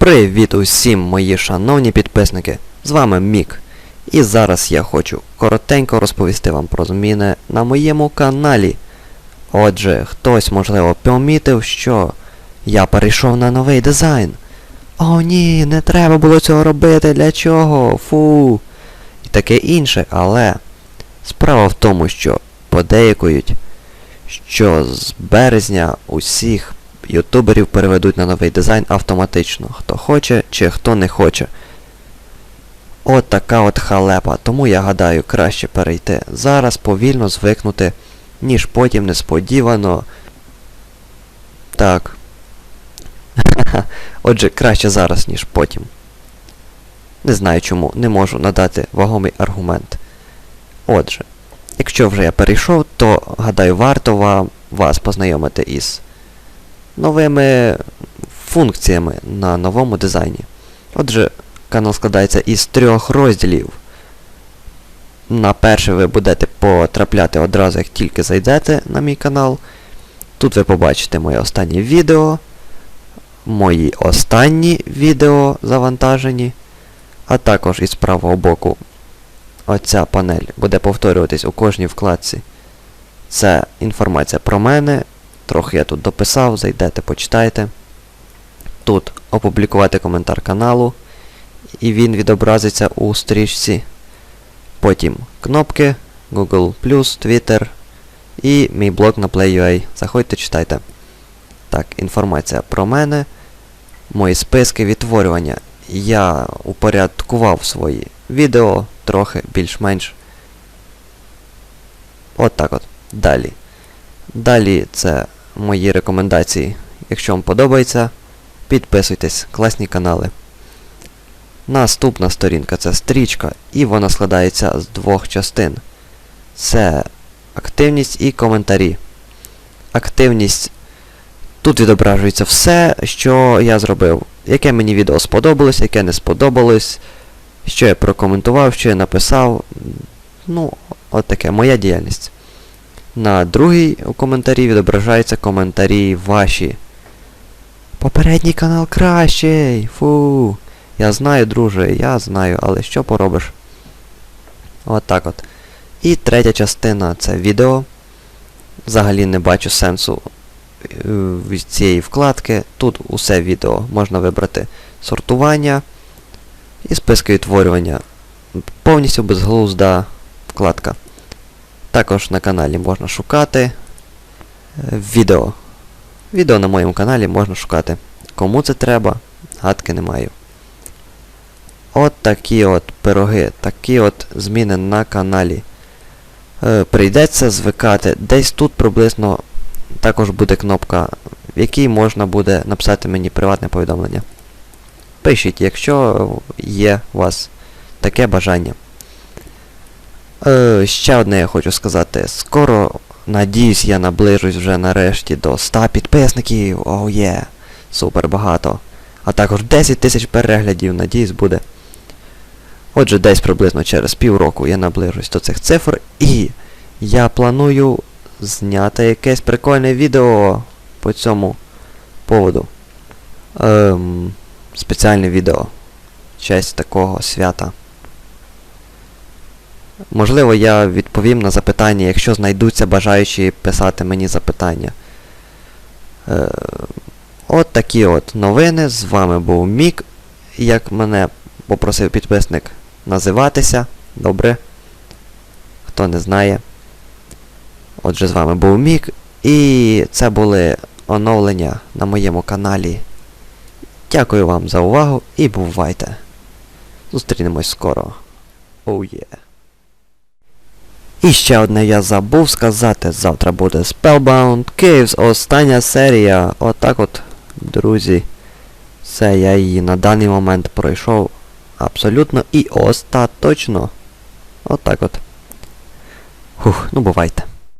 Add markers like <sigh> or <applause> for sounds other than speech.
Привіт усім, мої шановні підписники! З вами Мік. І зараз я хочу коротенько розповісти вам про зміни на моєму каналі. Отже, хтось, можливо, помітив, що я перейшов на новий дизайн. О ні, не треба було цього робити, для чого? Фу. І таке інше, але справа в тому, що подейкують, що з березня усіх ютуберів переведуть на новий дизайн автоматично, хто хоче чи хто не хоче. От така от халепа, тому я гадаю, краще перейти зараз повільно звикнути, ніж потім несподівано. Так. <laughs> Отже, краще зараз, ніж потім. Не знаю чому, не можу надати вагомий аргумент. Отже, якщо вже я перейшов, то гадаю, варто вам, вас познайомити із новими функціями на новому дизайні. Отже, канал складається із трьох розділів. На перший ви будете потрапляти одразу, як тільки зайдете на мій канал. Тут ви побачите моє останнє відео, мої останні відео завантажені, а також із правого боку оця панель буде повторюватись у кожній вкладці. Це інформація про мене, Трохи я тут дописав, зайдете, почитайте. Тут опублікувати коментар каналу, і він відобразиться у стрічці. Потім кнопки, Google, Twitter і мій блог на Play.ua. Заходьте, читайте. Так, інформація про мене. Мої списки відтворювання. Я упорядкував свої відео трохи більш-менш. От так от. Далі. Далі це мої рекомендації. Якщо вам подобається, підписуйтесь, класні канали. Наступна сторінка це стрічка, і вона складається з двох частин. Це активність і коментарі. Активність. Тут відображується все, що я зробив. Яке мені відео сподобалось, яке не сподобалось, що я прокоментував, що я написав. Ну, от таке моя діяльність. На другій у коментарі відображаються коментарі ваші. Попередній канал кращий! Фу. Я знаю, друже, я знаю, але що поробиш? От так от. І третя частина це відео. Взагалі не бачу сенсу е, цієї вкладки. Тут усе відео можна вибрати сортування і списки відтворювання. Повністю безглузда вкладка. Також на каналі можна шукати е, відео. Відео на моєму каналі можна шукати. Кому це треба, гадки не маю. От такі от пироги, такі от зміни на каналі. Е, прийдеться звикати. Десь тут приблизно також буде кнопка, в якій можна буде написати мені приватне повідомлення. Пишіть, якщо є у вас таке бажання. Е, Ще одне я хочу сказати. Скоро, надіюсь, я наближусь вже нарешті до 100 підписників. Оу oh, є. Yeah. Супер багато. А також 10 тисяч переглядів, надіюсь, буде. Отже, десь приблизно через півроку я наближусь до цих цифр і я планую зняти якесь прикольне відео по цьому поводу. Ем, спеціальне відео. Честь такого свята. Можливо, я відповім на запитання, якщо знайдуться бажаючі писати мені запитання. Е, От такі от новини. З вами був Мік. Як мене попросив підписник називатися. Добре. Хто не знає. Отже, з вами був Мік. І це були оновлення на моєму каналі. Дякую вам за увагу і бувайте. Зустрінемось скоро. Оу oh, є. Yeah. І ще одне я забув сказати, завтра буде Spellbound Caves, остання серія. Отак от, друзі. Все, я її на даний момент пройшов абсолютно і остаточно. Отак от. Хух, ну бувайте.